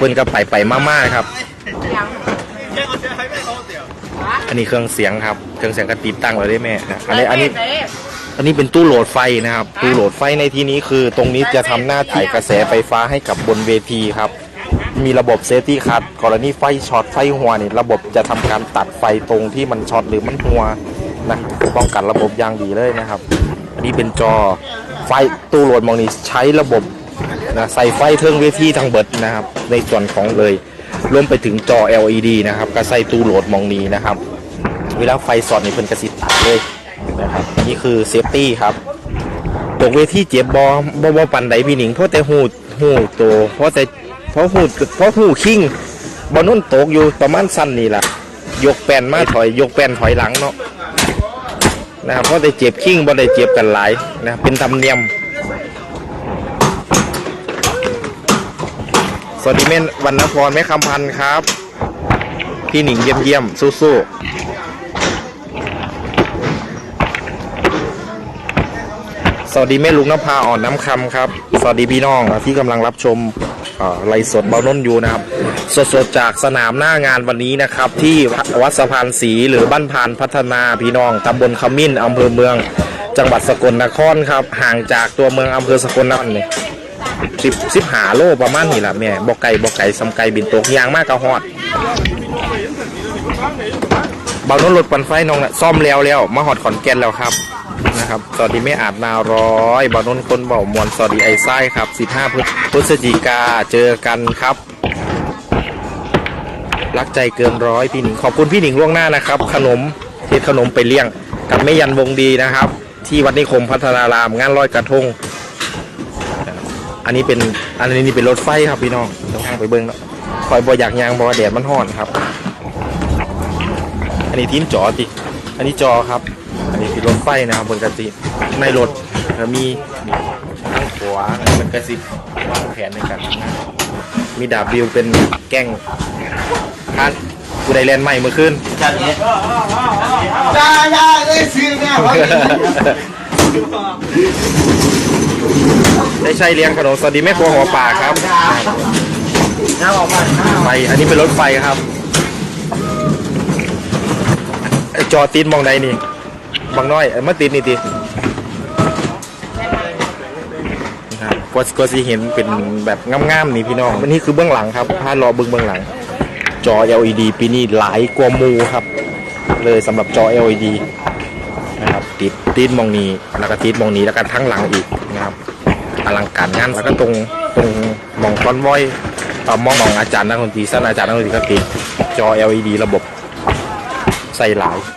เพิ่นก็ไปไปมากๆครับ อันนี้เครื่องเสียงครับ เครื่องเสียงก็ติดตั้งไว้ได้แม่นะอันนี้อันนี้อันนี้เป็นตู้โหลดไฟนะครับ ตู้โหลดไฟในที่นี้คือตรงนี้จะทำหน้าถ่ายกระแสไฟฟ้าให้กับบนเวทีครับ มีระบบเซฟตี้คัทกรณีไฟช็อตไฟหัวนี่ระบบจะทำการตัดไฟตรงที่มันช็อตหรือมันหัวนะป้องกันระบบอย่างดีเลยนะครับ อันนี้เป็นจอไฟตู้โหลดมองนี้ใช้ระบบ นะใส่ไฟเทิงเวทีทั้งเบิดนะครับ ในส่วนของเลยรวมไปถึงจอ LED นะครับก็ใส่ตู้โหลดมองนี้นะครับ เวลาไฟสอดนี่เพิ่นกระสิตัดเลยนะครับนี่คือเซฟตี้ครับตกเวทีเจ็บบอบอบอปันไดพี่หนิงเพราะแต่หูหูโตเพราะแต่เพราะหูเพราะหูคิงบอนุ่นตกอยู่ประมาณสั้นนี่แหละยกแป้นมาถอย ยกแป้นถอยหลังเนาะนะครับเพราะแต่เจ็บคิงบ่ได้เจ็บกันหลายนะเป็นธรรมเนียม สวัสดีแม่วันนพรแม่คำพันธ์ครับ พี่หนิงเยี่ยมเยี่ยมๆสู้ๆสวัสดีแม่ลุงนภาอ่อนน้ำคำครับ สวัสดีพี่น้องที่กำลังรับชมอ่อไลฟ์สดเบาน้นอยู่นะครับ สดๆจากสนามหน้างานวันนี้นะครับ ที่วัดสะพานศรีหรือบ้านพานพัฒนาพี่น้องตำบลขมิ้นอำเภอเมือง จังหวัดสกลนครครับ ห่างจากตัวเมืองอำเภอสกลนครเนี่ย สิบสิบหาโลประมาณนี้แหละแม่บอกไก่บอกไก่สำไก่บินตกยางมากกระหอดเบาโน้นรถปันไฟน้องนะซ่อมแล้วแล้วมาหอดขอนแก่นแล้วครับนะครับสวัสดีไม่อาจนาร้อยเบาโน้นคนเบามวลสวัสดีไอ้ไส้ครับ15พฤพฤศจิกาเจอกันครับ รักใจเกินร้อยพี่หนิงขอบคุณพี่หนิงล่วงหน้านะครับ ขนมเทศขนมไปเลี้ยง กับแม่ยันวงดีนะครับ ที่วัดนิคมพัฒนารามงานลอยกระทง อันนี้เป็นอันนี้นี่เป็นรถไฟครับพี่น้องต้องทางไปเบิ้งเนาะคอยบออยากยางบอแดดมันห่อนครับ อันนี้ทีมจอติอันนี้จอครับ อันนี้คือรถไฟนะครับบนกระติในรถมีทางขวาเป็นกระสิบวางแผนในการทำงานมีดาบบิวเป็นแก้งพันกูได้แลนใหม่เมื่อคืนจ้าจ้าเอ้ยซื้อแม่ ได้ใช้เลี้ยงขนมสวัสดีแม่ครัวหัวป่าครับน้าออกมาไฟอันนี้เป็นรถไฟครับ จอติดมองใดนี่บางน้อยเอ้ยมาติดนี่ตินะครับก็ก็สิเห็นเป็นแบบงามๆนี่พี่น้องอันนี้คือเบื้องหลังครับถ้ารอเบื้องเบื้องหลัง จอ LED ปีนี้หลายกว่ามูครับ เลยสำหรับจอ LED นะครับติดติดมองนี้แล้วก็ติดมองนี้แล้วก็ทั้งหลังอีกนะครับ อลังการงานแล้วก็ตรงตรงมองคอนวอยมองมองอาจารย์นักดนตรีสั้นอาจารย์นักดนตรีก็ติดจอ LED ระบบใส่หลาย